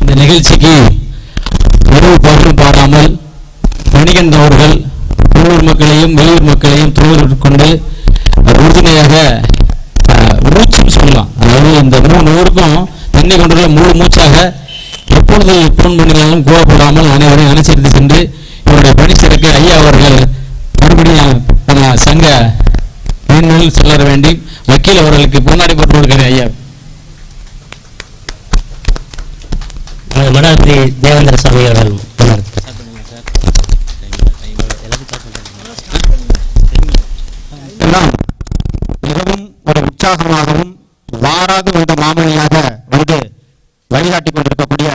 இந்த நிகழ்ச்சிக்கு உறவு பாடலும் பாடாமல் மணிகண்ட அவர்கள் உள்ளூர் மக்களையும் வெளியூர் மக்களையும் தோழர் கொண்டு உறுதுணையாக அஹ், சொல்லலாம். அதாவது இந்த மூணு ஊருக்கும் தண்ணி கொண்டுள்ள முழு மூச்சாக எப்பொழுது போன் பண்ணினாலும் கோவப்படாமல் அனைவரையும் அனுசரித்து சென்று இவருடைய பணி சிறக்க ஐயா அவர்கள் மறுபடியும் சங்க மேன்மேல் செல்லற வேண்டி வக்கீல் அவர்களுக்கு பொன்னாடி போட்டு ஐயா. மடாதிபதி தேவேந்திர சாமி அவர்கள் மிகவும் ஒரு உற்சாகமாகவும் வாராது வந்த மாமணியாக வந்து வழிகாட்டி கொண்டிருக்கக்கூடிய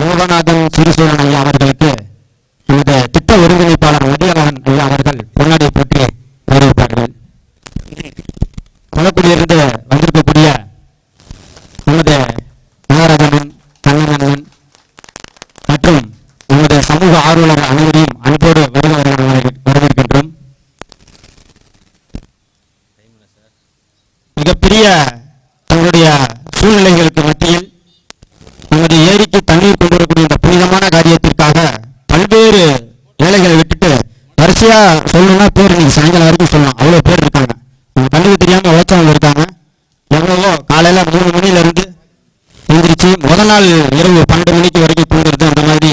யோகநாதன் சிறிசேவன் ஐயா அவர்களுக்கு இந்த திட்ட ஒருங்கிணைப்பாளர் குளக்குடியிலிருந்து வந்திருக்கக்கூடிய நமது நாகராஜன் தங்கமன்னன் மற்றும் நமது சமூக ஆர்வலர் அனைவரையும் அன்போடு வருக வரவேற்கின்றோம். மிகப்பெரிய தங்களுடைய சூழ்நிலைகளுக்கு மத்தியில் நமது ஏரிக்கு தண்ணீர் கொண்டு வரக்கூடிய இந்த புனிதமான காரியத்திற்காக பல்வேறு வேலைகளை விட்டுட்டு வரிசையா சொல்லணும்னா பேர் நீங்க சாயங்காலம் வரைக்கும் சொல்லலாம். அவ்வளவு பேர் காலையில் மூணு மணிலேருந்து இருந்து எந்திரிச்சு முத நாள் இரவு பன்னெண்டு மணிக்கு வரைக்கும் தூங்குறது அந்த மாதிரி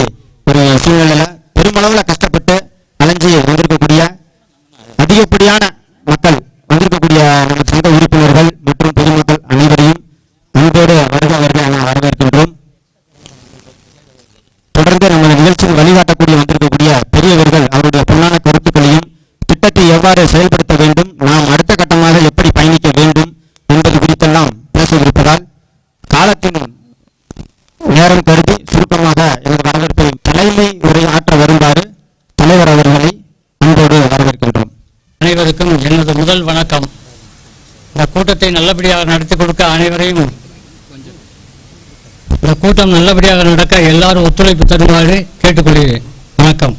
ஒரு சூழ்நிலையில் பெருமளவில் கஷ்டப்பட்டு அலைஞ்சு வந்திருக்கக்கூடிய அதிகப்படியான மக்கள் வந்திருக்கக்கூடிய நம்ம சங்க உறுப்பினர்கள் மற்றும் பொதுமக்கள் அனைவரையும் அன்போடு வருக வருக என வரவேற்கின்றோம். தொடர்ந்து நமது நிகழ்ச்சியில் வழிகாட்டக்கூடிய வந்திருக்கக்கூடிய பெரியவர்கள் அவருடைய பொன்னான கருத்துக்களையும் திட்டத்தை எவ்வாறு செயல்படுத்த வேண்டும் நாம் நேரம் கருதி சுருக்கமாக எனது வரவேற்பை தலைமை உரை ஆற்ற வருமாறு தலைவர் அவர்களை அன்போடு வரவேற்கின்றோம். அனைவருக்கும் எனது முதல் வணக்கம். இந்த கூட்டத்தை நல்லபடியாக நடத்தி கொடுக்க அனைவரையும் இந்த கூட்டம் நல்லபடியாக நடக்க எல்லாரும் ஒத்துழைப்பு தருமாறு கேட்டுக்கொள்கிறேன். வணக்கம்.